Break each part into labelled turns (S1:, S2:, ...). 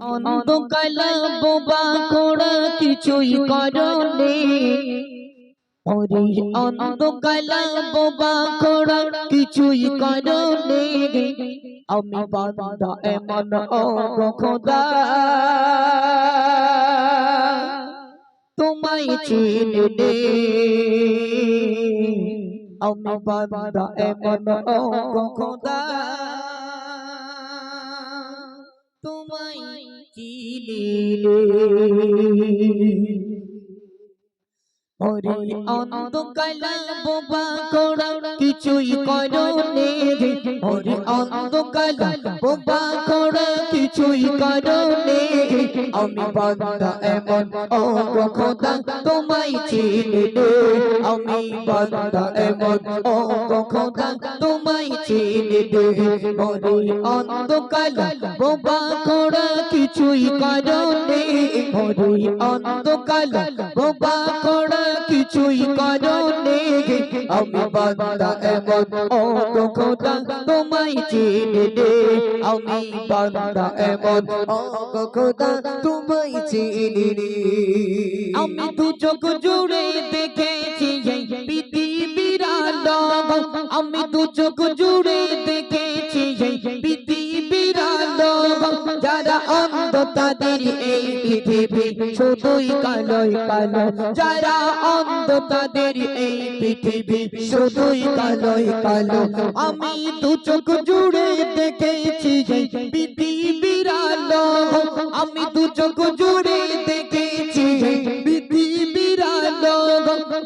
S1: অন্ধকাল বোবা কোড়া কিছুই করনে। ওরে অন্ধকাল বোবা কোড়া কিছুই করনে। আমি বান্দা এমন ও খোদা তোমায় চিনে আমি বান্দা এমন ও খোদা তোমায় ওরে অন্ধকাল বোবা করা কিছুই করনে ওরে অন্ধকাল বোবা করা কিছুই করনে আমি বান্দা এমন ও খোদা তোমায় চিনিলে আমি বান্দা এমন ও খোদা তোমায় চিনিলে ওরে অন্ধকাল বোবা কোড়া কিছুই করনে ওরে অন্ধকাল বোবা কোড়া কিছুই করনে আমি বান্দা এমন ও খোদা তোমায় চিনিলে আমি বান্দা এমন ও খোদা তোমায় চিনিলে আমি দু চোখ জুড়ে দেখেছি পৃথিবীর আলো। আমি দু চোখ জুড়ে যারা অন্ধ তাদের এই পৃথিবী শুধুই কালোই কালো। যারা অন্ধ তাদের এই পৃথিবী শুধুই কালোই কালো। আমি দু চোখ জুড়ে দেখেছি পৃথিবীর আলো। আমি দু চোখ জুড়ে দেখেছি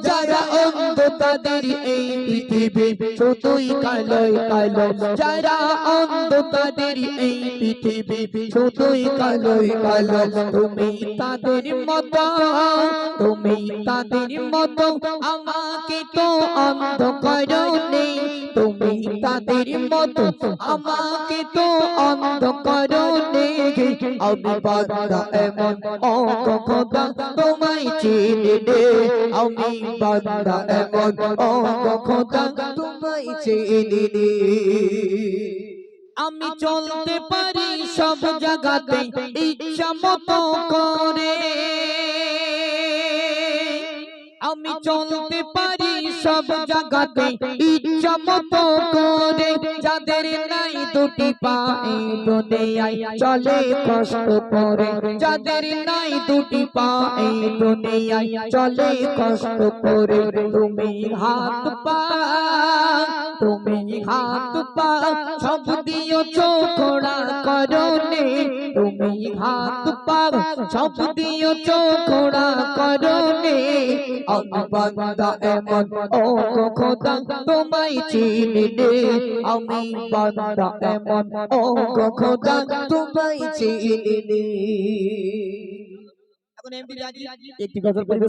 S1: যারা অন্ধ তাদের এই পৃথিবী, শুধুই কালোই কালো। যারা অন্ধ তাদের এই পৃথিবী, শুধুই কালোই কালো। তুমি তাদের মতো, তুমি তাদের মতো। আমাকে তো অন্ধ করনি তুমি তাদের মতো, আমাকে তো অন্ধ করনি আমি এমন খোদা তোমায় আমি এমন খোদা তোমায় আমি চলতে পারি সব জায়গাতে ইচ্ছা মতো করে। চলতে পারি সব জায়গাতে ইচ্ছা মতো করে যাদের নাই দুটি পা এই দুনিয়ায় চলে কষ্ট করে। যাদের নাই দুটি পা এই দুনিয়ায় চলে কষ্ট করে। তুমি হাত পা, তুমি হাত পা, সব দিও চোখড়া করনে তুমি হাত পা সব দিও চোখড়া করনে। আমি বান্দা এমন ও খোদা তোমায় চিনিলে আমি বান্দা এমন ও খোদা তোমায় চিনিলে এখন এমপি রাজি? একটি গজল